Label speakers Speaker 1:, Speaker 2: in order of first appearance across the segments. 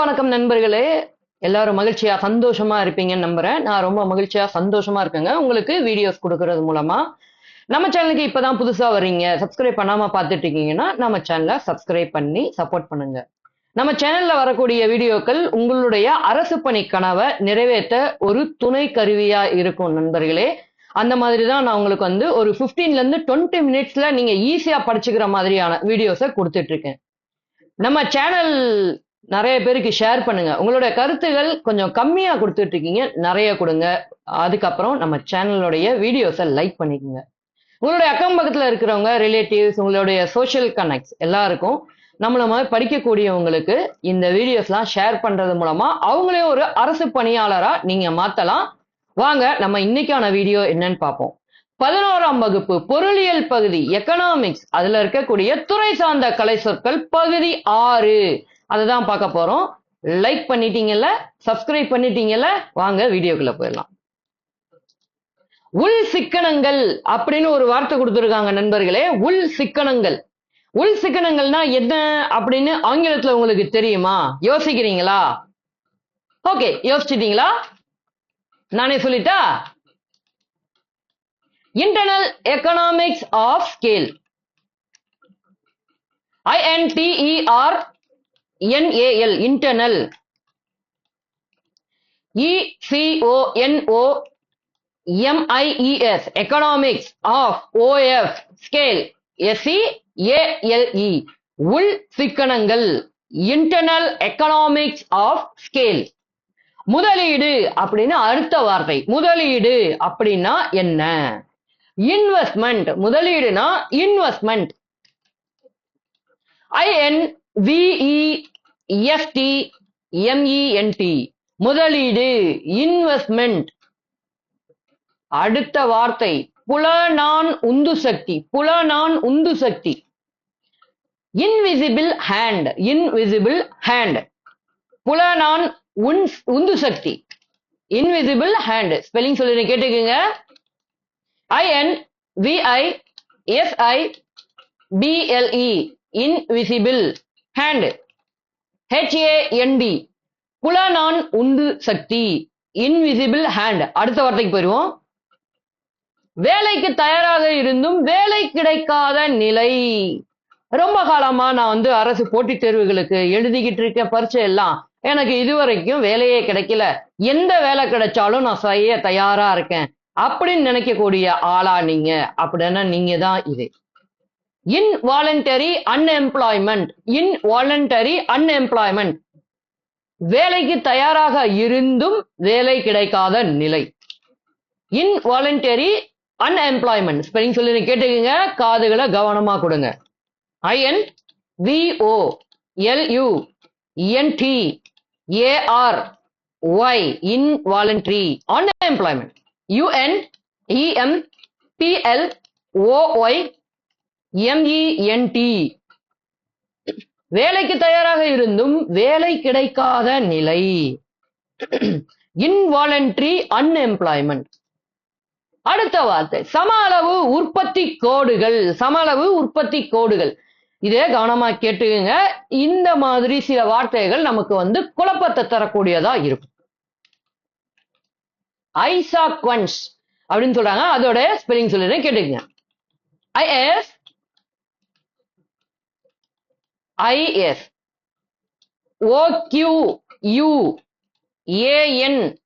Speaker 1: வணக்கம் நண்பர்களே. எல்லாரும் மகிழ்ச்சியா சந்தோஷமா இருப்பீங்கன்னு நம்புறேன். நான் ரொம்ப மகிழ்ச்சியா சந்தோஷமா இருக்கேங்க. உங்களுக்கு வீடியோஸ் கொடுக்கறது மூலமா. நம்ம சேனலுக்கு இப்பதான் புதுசா வர்றீங்க. சப்ஸ்கிரைப் பண்ணாம பார்த்துட்டு இருக்கீங்கன்னா நம்ம சேனலை சப்ஸ்கிரைப் பண்ணி சப்போர்ட் பண்ணுங்க. நம்ம சேனல்ல வரக்கூடிய வீடியோக்கள் உங்களுடைய அரசு பணி கனவை நிறைவேற்ற ஒரு துணை கருவியா இருக்கும் நண்பர்களே. அந்த மாதிரி தான் நான் உங்களுக்கு வந்து ஒரு ஃபிஃப்டீன்ல இருந்து டுவெண்ட்டி மினிட்ஸ்ல நீங்க ஈஸியா படிச்சுக்கிற மாதிரியான வீடியோஸை கொடுத்துட்டு இருக்கேன். நம்ம சேனல் நிறைய பேருக்கு ஷேர் பண்ணுங்க. உங்களுடைய கருத்துகள் கொஞ்சம் கம்மியா கொடுத்துட்டு இருக்கீங்க நிறைய கொடுங்க. அதுக்கப்புறம் நம்ம சேனலுடைய வீடியோஸை லைக் பண்ணிக்கோங்க. உங்களுடைய அக்கம் பக்கத்துல இருக்கிறவங்க ரிலேட்டிவ்ஸ் உங்களுடைய சோஷியல் கனெக்ட்ஸ் எல்லாருக்கும் நம்மள மாதிரி படிக்கக்கூடியவங்களுக்கு இந்த வீடியோஸ்லாம் ஷேர் பண்றது மூலமா அவங்களே ஒரு அரசு பணியாளரா நீங்க மாத்தலாம். வாங்க நம்ம இன்னைக்கான வீடியோ என்னன்னு பார்ப்போம். பதினோராம் வகுப்பு பொருளியல் பகுதி எக்கனாமிக்ஸ் அதுல இருக்கக்கூடிய துறை சார்ந்த கலை சொற்கள் பகுதி ஆறு. அதை தான் பார்க்க போறோம். லைக் பண்ணிட்டீங்கல்ல சப்ஸ்கிரைப் பண்ணிட்டீங்கல்ல வாங்க வீடியோக்குள்ள போயிடலாம். உள் சிக்கனங்கள் அப்படின்னு ஒரு வார்த்தை கொடுத்துருக்காங்க நண்பர்களே உள் சிக்கனங்கள். உள் சிக்கனங்கள்னா என்ன அப்படின்னு ஆங்கிலத்துல உங்களுக்கு தெரியுமா? யோசிக்கிறீங்களா? ஓகே யோசிச்சிட்டீங்களா? நானே சொல்லிட்டா? Internal economics of scale I N T E R N A L internal E C O N O M I E S economics of O F scale S C A L E உள் சிக்கனங்கள் internal economics of scale முதலீடு அப்படின்னு அடுத்த வார்த்தை. முதலீடு அப்படின்னா என்ன? Investment முதலீடுனா investment I N V E F T M E N T முதலீடு இன்வெஸ்ட்மெண்ட் அடுத்த வார்த்தை புலனான் உந்து சக்தி புலனான் உந்து சக்தி. இன்விசிபிள் ஹேண்ட் இன்விசிபிள் ஹேண்ட் புலனான் உன் உந்து சக்தி. இன்விசிபிள் ஹேண்ட் ஸ்பெல்லிங் சொல்லி கேட்டுக்கோங்க. I N V I S I B L E invisible hand H A N D புலனான் உந்து சக்தி. இன்விசிபிள் ஹேண்ட் அடுத்த வார்த்தைக்கு போயிடுவோம் வேலைக்கு தயாராக இருந்தும் வேலை கிடைக்காத நிலை. ரொம்ப காலமா நான் வந்து அரசு போட்டித் தேர்வுகளுக்கு எழுதிக்கிட்டு இருக்க பரீட்சை எல்லாம். எனக்கு இதுவரைக்கும் வேலையே கிடைக்கல. எந்த வேலை கிடைச்சாலும் நான் செய்ய தயாரா இருக்கேன். அப்படின்னு நினைக்கக்கூடிய ஆளா நீங்க. அப்படின்னா நீங்க தான் இது. இன்வாலண்டரி அன்எம்ப்ளாய்மெண்ட் இன்வாலண்டரி அன்எம்ப்ளாய்மெண்ட் வேலைக்கு தயாராக இருந்தும் வேலை கிடைக்காத நிலை. இன்வாலண்டரி அன்எம்ப்ளாய்மெண்ட் ஸ்பெல்லிங் சொல்லி கேட்டுக்கோங்க காதுகளை கவனமா கொடுங்க. I N V O L U N T A R Y involuntary unemployment U N E M P L O Y M E N T வேலைக்கு தயாராக இருந்தும் வேலை கிடைக்காத நிலை. இன்வாலண்டரி அன்எம்ப்ளாய்மெண்ட் அடுத்த வார்த்தை. சம அளவு உற்பத்தி கோடுகள். சம அளவு உற்பத்தி கோடுகள். இதே கவனமா கேட்டுக்கங்க. இந்த மாதிரி சில வார்த்தைகள் நமக்கு வந்து குழப்பத்தை தரக்கூடியதா இருக்கும். ஐசாக்வன்ஸ் அப்படின்னு சொல்றாங்க. அதோட ஸ்பெல்லிங் சொல்லிடுறேன் கேட்டுக்கங்க. I S I S O Q U A N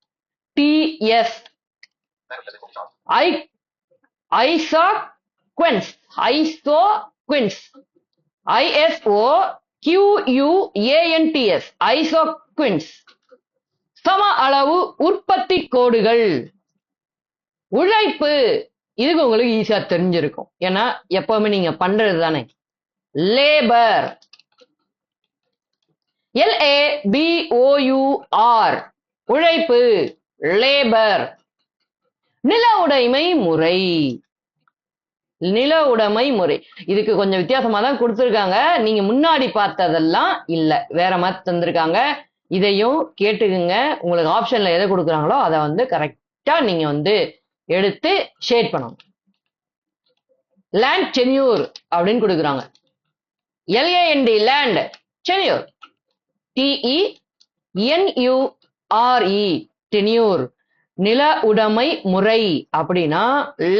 Speaker 1: T S I isoquants isoquants I S O Q U A N T S isoquants சம அளவு உற்பத்தி கோடுகள். உழைப்பு. இதுக்கு உங்களுக்கு ஈஸியா தெரிஞ்சிருக்கும். ஏன்னா எப்பவுமே நீங்க பண்றது தானே. லேபர் எல்ஏ பிஓயுஆர் உழைப்பு லேபர் நில உடைமை முறை. நில உடைமை முறை. இதுக்கு கொஞ்சம் வித்தியாசமா தான் கொடுத்துருக்காங்க. நீங்க முன்னாடி பார்த்ததெல்லாம் இல்ல. வேற மாதிரி தந்திருக்காங்க. இதையும் கேட்டுக்குங்க. உங்களுக்கு ஆப்ஷன்ல எதை கொடுக்குறாங்களோ அதை வந்து கரெக்டா நீங்க வந்து எடுத்து ஷேட் பண்ணணும். லேண்ட் டென்யூர் அப்படின்னு கொடுக்குறாங்க. L A N D land tenure T E N U R E tenure நில உடைமை முறை அப்படின்னா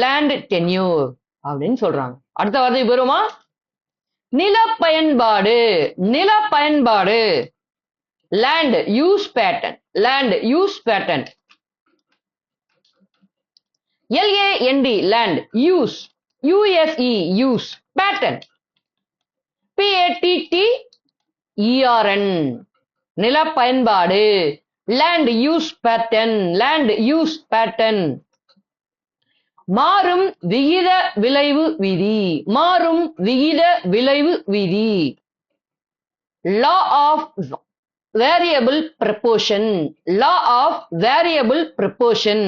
Speaker 1: லேண்ட் டென்யூர் அப்படின்னு சொல்றாங்க. அடுத்த வார்த்தை பெறுமா? நில பயன்பாடு நில பயன்பாடு land use pattern land use pattern L A N D land use U S E use pattern P A T T E R N நில பயன்பாடு land use pattern land use pattern மாறும் விகித விளைவு விதி. மாறும் விகித விளைவு விதி. Law of variable proportion law of variable proportion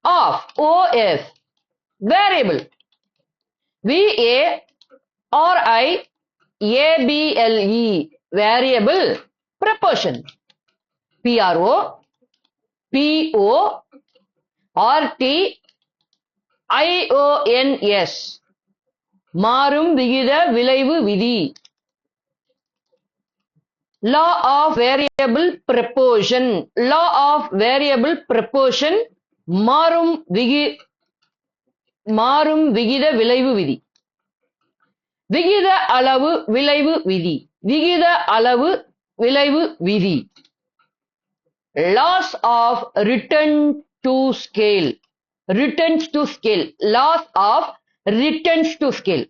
Speaker 1: of O S variable variable VA RI ABLE variable proportion PRO PO RT IONS மாறும் விகித விளைவு விதி law of variable proportion law of variable proportion மாறும் விகி மாறும் விகித விளைவு விதி விகித அளவு விளைவு விதி விகித அளவு விளைவு விதி laws of return to scale returns to scale laws of returns to scale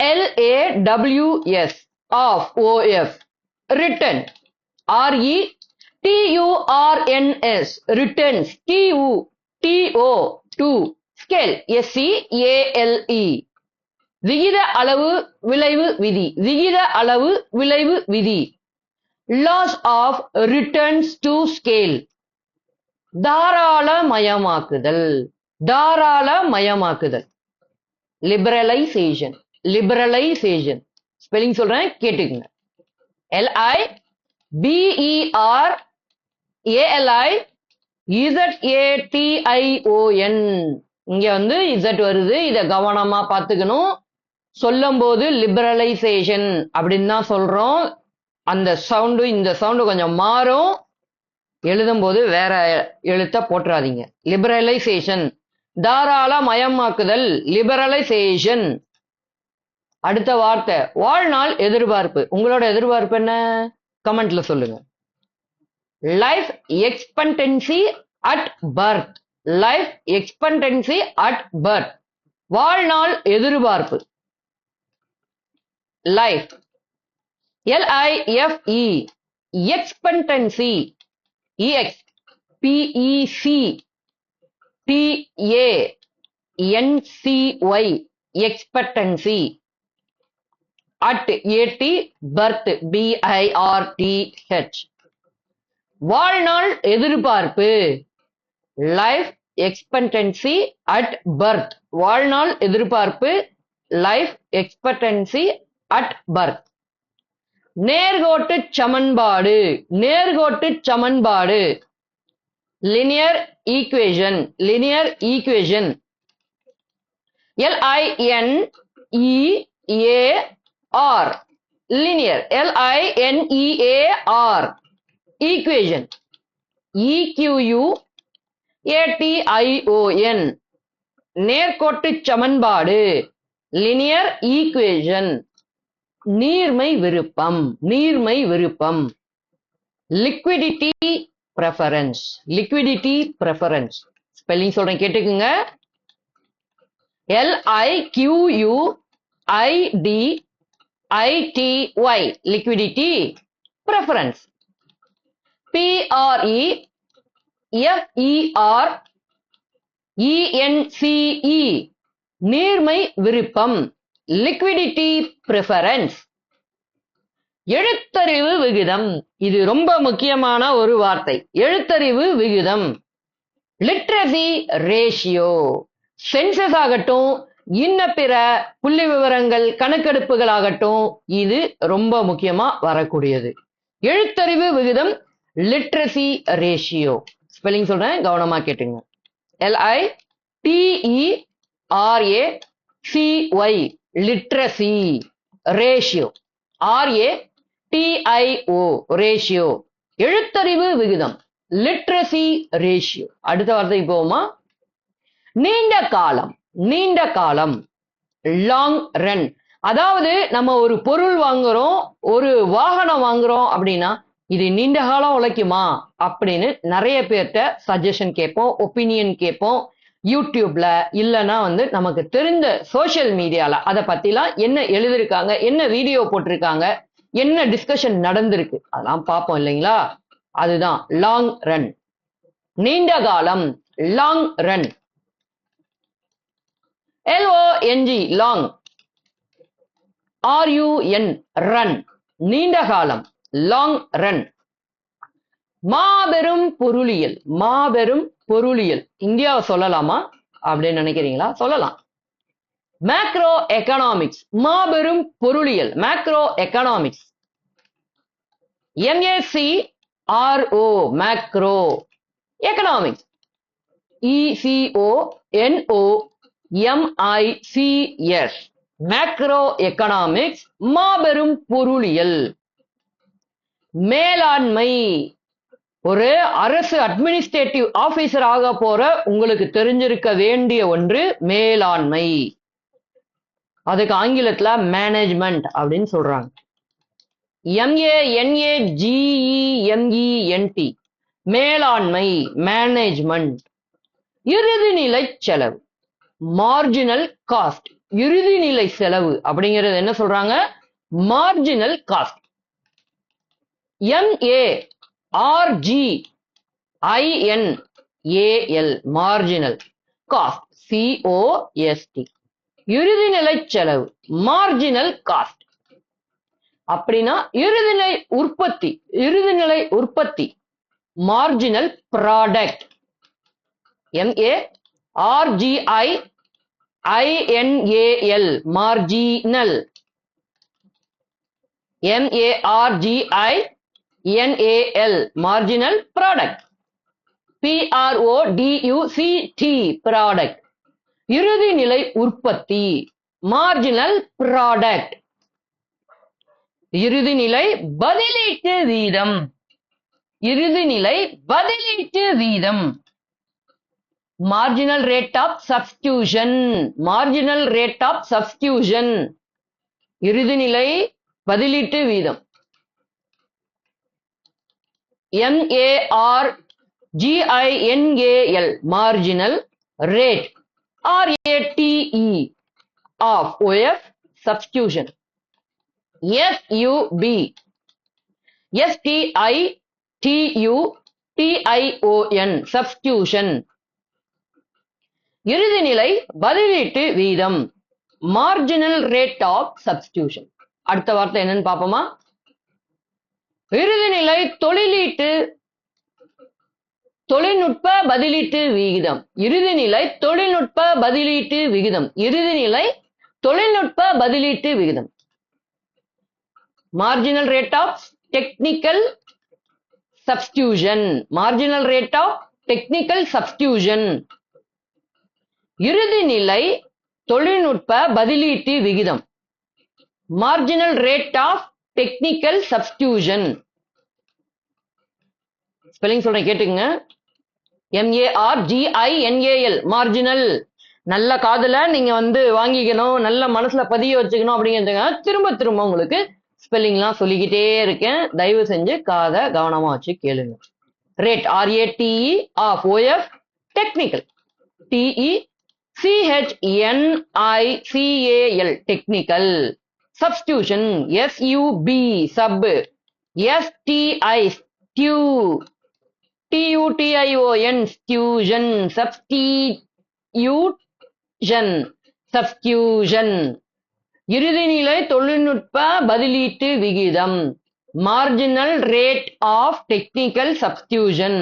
Speaker 1: L A W S of O F return LAWS of OF S returns T returns T O to scale. A L E விகித அளவு விளைவு விதி. விகித அளவு விளைவு விதி. Laws of returns to scale தாராளமயமாக்குதல். தாராளமயமாக்குதல். Liberalisation liberalisation spelling சொல்றேன் கேட்டுக்கங்க. எல்ஐ பிஇஆர் ஏஎல்ஐ இசட்ஏடிஐஓஎன் இங்க வந்து இசட் வருது. இதை கவனமா பார்த்துக்கணும். சொல்லும் போது லிபரலைசேஷன் அப்படின்னு தான் சொல்றோம். அந்த சவுண்டு இந்த சவுண்டு கொஞ்சம் மாறும். எழுதும்போது வேற எழுத்த போட்டுறாதீங்க. லிபரலைசேஷன் தாராள மயமாக்குதல். லிபரலைசேஷன் அடுத்த வார்த்தை. வாழ்நாள் எதிர்பார்ப்பு. உங்களோட எதிர்பார்ப்பு என்ன? கமெண்ட்ல சொல்லுங்க. Life expectancy at birth life expectancy at birth வாழ்நாள் எதிர்பார்ப்பு. Life L I F E expectancy E X P E C T A N C Y expectancy at A T birth B I R T H வாழ்நாள் எதிர்பார்ப்பு. Life expectancy at birth வாழ்நாள் எதிர்பார்ப்பு life expectancy at birth நேர்கோட்டு சமன்பாடு நேர்கோட்டு சமன்பாடு. Linear equation linear equation L linear N R A R linear L I N E A R equation E Q U A T I O N நேர்கோட்டு சமன்பாடு linear equation நீர்மை விருப்பம் நீர்மை விருப்பம் liquidity preference liquidity preference spelling சொல்றேன் கேட்டுக்குங்க L I Q U I D I T Y liquidity preference P R E F E R E N C E நீர்மை விருப்பம் லிக்விடிட்டி ப்ரிஃபரன்ஸ் எழுத்தறிவு விகிதம் இது ரொம்ப முக்கியமான ஒரு வார்த்தை. எழுத்தறிவு விகிதம் லிட்ரஸி ரேஷியோ சென்சஸ் ஆகட்டும் இன்ன பிற புள்ளி விவரங்கள் கணக்கெடுப்புகள் ஆகட்டும் இது ரொம்ப முக்கியமா வரக்கூடியது. எழுத்தறிவு விகிதம் லிட்ரஸி ரேஷியோ ஸ்பெல்லிங் சொல்றேன் கவனமா கேட்டுங்க. L I T E R A C Y literacy ratio R A T I O ratio எழுத்தறிவு விகிதம் லிட்ரஸி ரேஷியோ அடுத்த வார்த்தைக்கு போவோமா? நீண்ட காலம் நீண்ட காலம். லாங் ரன் அதாவது நம்ம ஒரு பொருள் வாங்குறோம் ஒரு வாகனம் வாங்குறோம் அப்படின்னா இது நீண்ட காலம் உழைக்குமா? அப்படின்னு நிறைய பேர்கிட்ட சஜஷன் கேட்போம் ஒப்பீனியன் கேட்போம். யூடியூப்ல இல்லைன்னா வந்து நமக்கு தெரிந்த சோஷியல் மீடியால அதை பத்திலாம் என்ன எழுதியிருக்காங்க என்ன வீடியோ போட்டிருக்காங்க என்ன டிஸ்கஷன் நடந்திருக்கு அதெல்லாம் பார்ப்போம் இல்லைங்களா? அதுதான் லாங் ரன் நீண்ட காலம் long run L O N G long R U N run நீண்ட காலம். லாங் ரன் மாபெரும் பொருளியல் மாபெரும் பொருளியல். இந்தியாவை சொல்லலாமா அப்படின்னு நினைக்கிறீங்களா? சொல்லலாம். மேக்ரோ எக்கனாமிக்ஸ் மாபெரும் பொருளியல் macro economics M A C R O macro economics E C O N O M I C S macro economics மாபெரும் பொருளியல். மேலாண்மை. ஒரு அரசு அட்மினிஸ்ட்ரேட்டிவ் ஆபீசர் ஆக போற உங்களுக்கு தெரிஞ்சிருக்க வேண்டிய ஒன்று மேலாண்மை. அதுக்கு ஆங்கிலத்துல மேனேஜ்மெண்ட் அப்படின்னு சொல்றாங்க. எம்ஏ என்ஏ ஜிஇஎம்இஎன்டி மேலாண்மை மேனேஜ்மெண்ட் இறுதிநிலை செலவு. மார்ஜினல் காஸ்ட் இறுதிநிலை செலவு அப்படிங்கிறது என்ன சொல்றாங்க? Marginal cost M A R G I N A L marginal cost C O S T இறுதிநிலை செலவு மார்ஜினல் காஸ்ட் அப்படின்னா இறுதிநிலை உற்பத்தி இறுதிநிலை உற்பத்தி marginal product M A R G I I N A L marginal M A R G I N A L marginal product P R O D U C T product இறுதிநிலை உற்பத்தி marginal product இறுதிநிலை பதிலீட்டு வீதம். இறுதிநிலை பதிலீட்டு வீதம். Marginal rate of substitution marginal rate of substitution இறுதிநிலை பதிலீட்டு வீதம். M A R G I N A L marginal rate R A T E of O F substitution S U B S T I T U T I O N substitution இறுதிநிலை பதிலீட்டு வீதம். Marginal rate of substitution அடுத்த வார்த்தை என்னன்னு பார்ப்போமா? இறுதிநிலை தொழிலீட்டு தொழில்நுட்ப பதிலீட்டு விகிதம். இறுதிநிலை தொழில்நுட்ப பதிலீட்டு விகிதம். இறுதிநிலை தொழில்நுட்ப பதிலீட்டு விகிதம். Marginal rate of technical substitution marginal rate of technical substitution இறுதிநிலை தொழில்நுட்ப பதிலீட்டு விகிதம். Marginal rate of technical substitution spelling சொல்றேன் கேட்டுங்க எம்ஏஆர் ஜிஐஎன்ஏஎல் மார்ஜினல் நல்ல காதுல நீங்க வந்து வாங்கிக்கணும் நல்ல மனசுல பதிய வச்சுக்கணும் அப்படிங்கிறதுக்காக திரும்ப திரும்ப உங்களுக்கு ஸ்பெல்லிங்லாம் சொல்லிக்கிட்டே இருக்கேன். தயவு செஞ்சு காதை கவனமா வச்சு கேளுங்க. Rate R A T E of OF technical DE சிஹெச்என்ஐசிஏஎல் technical substitution SUB sub STI stew டியூடிஐஓஎன் ஸ்டியூஷன் substitution substitution இறுதிநிலை தொழில்நுட்ப பதிலீட்டு விகிதம் marginal rate of technical substitution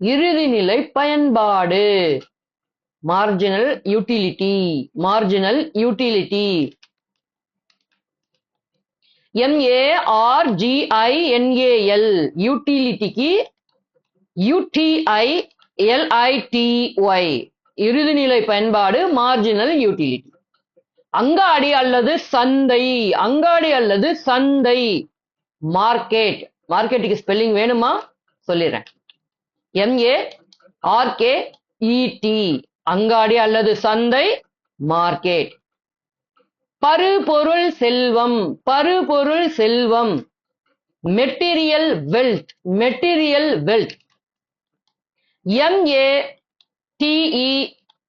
Speaker 1: இறுதிநிலை பயன்பாடு marginal utility marginal utility எம்ஏஆர்ஜிஐஎன்ஏஎல் யூட்டிலிட்டிக்கு UTI எல்ஐடிஒய் இறுதிநிலை பயன்பாடு மார்ஜினல் யூட்டிலிட்டி அங்காடி அல்லது சந்தை அங்காடி அல்லது சந்தை மார்க்கெட் மார்க்கெட்டுக்கு ஸ்பெல்லிங் வேணுமா? சொல்லிடுறேன். எம்ஏ ஆர்கே இடி அங்காடி அல்லது சந்தை மார்க்கெட் பருபொருள் செல்வம் பருபொருள் செல்வம். Material wealth material wealth M A T E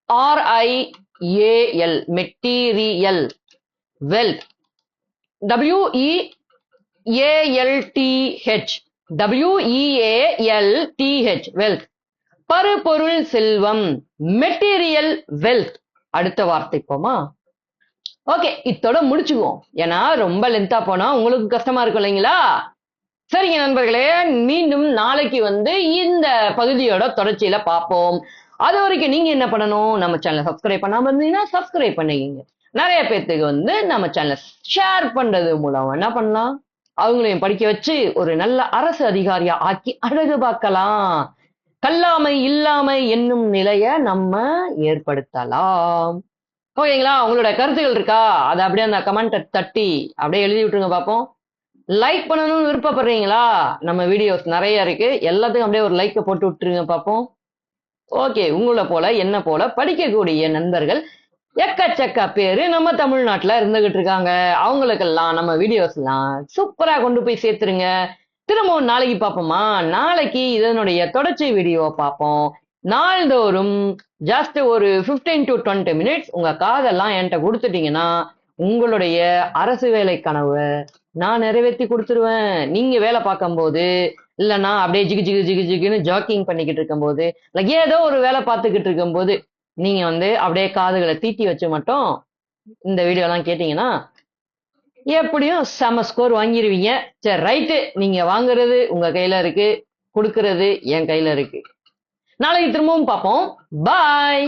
Speaker 1: R I A L material wealth W E A L T H W E A L T H wealth பருப்பொருள் செல்வம் மெட்டீரியல் வெல்த் அடுத்த வார்த்தை போமா? ஓகே இத்தோட முடிச்சுக்குவோம். ஏன்னா ரொம்ப லென்த்தா போனா உங்களுக்கு கஷ்டமா இருக்கும் இல்லைங்களா? சரிங்க நண்பர்களே மீண்டும் நாளைக்கு வந்து இந்த பகுதியோட தொடர்ச்சியில பார்ப்போம். அது வரைக்கும் நீங்க என்ன பண்ணணும்? நம்ம சேனலை சப்ஸ்கிரைப் பண்ணாம இருந்தீங்கன்னா சப்ஸ்கிரைப் பண்ணிக்கிங்க. நிறைய பேர்த்துக்கு வந்து நம்ம சேனலை ஷேர் பண்றது மூலம் என்ன பண்ணலாம்? அவங்களையும் படிக்க வச்சு ஒரு நல்ல அரசு அதிகாரியா ஆக்கி அழகு பார்க்கலாம். கல்லாமை இல்லாமை என்னும் நிலைய நம்ம ஏற்படுத்தலாம். ஓகேங்களா? உங்களோட கருத்துகள் இருக்கா? அதை அப்படியே அந்த கமெண்ட் தட்டி அப்படியே எழுதி விட்டுருங்க பார்ப்போம் லைக் பண்ணணும்னு விருப்பப்படுறீங்களா? நம்ம வீடியோஸ் நிறைய இருக்கு. எல்லாத்துக்கும் அப்படியே ஒரு லைக்கை போட்டு விட்டுருங்க பார்ப்போம் ஓகே உங்களை போல என்ன போல படிக்கக்கூடிய நண்பர்கள் எக்கச்சக்க பேரு நம்ம தமிழ்நாட்டுல இருந்துகிட்டு இருக்காங்க. அவங்களுக்கெல்லாம் நம்ம வீடியோஸ்லாம் சூப்பரா கொண்டு போய் சேர்த்துருங்க. திரும்பவும் நாளைக்கு பார்ப்போமா நாளைக்கு இதனுடைய தொடர்ச்சி வீடியோவை பார்ப்போம் நாள்தோறும் ஜஸ்ட் ஒரு 15 டு டுவெண்ட்டி மினிட்ஸ் உங்க காதெல்லாம் என்கிட்ட கொடுத்துட்டீங்கன்னா உங்களுடைய அரசு வேலை கனவை நான் நிறைவேற்றி கொடுத்துருவேன். நீங்க வேலை பார்க்கும்போது இல்லைன்னா அப்படியே ஜிகு ஜிகு ஜிகு ஜிகுன்னு ஜாக்கிங் பண்ணிக்கிட்டு இருக்கும்போது இல்லை ஏதோ ஒரு வேலை பார்த்துக்கிட்டு இருக்கும்போது நீங்க வந்து அப்படியே காதுகளை தீட்டி வச்சு மட்டும் இந்த வீடியோலாம் கேட்டீங்கன்னா எப்படியும் செம ஸ்கோர் வாங்கிடுவீங்க சரி ரைட்டு நீங்க வாங்குறது உங்க கையில இருக்கு கொடுக்கறது என் கையில இருக்கு. நாளைக்கு திரும்பவும் பார்ப்போம். பாய்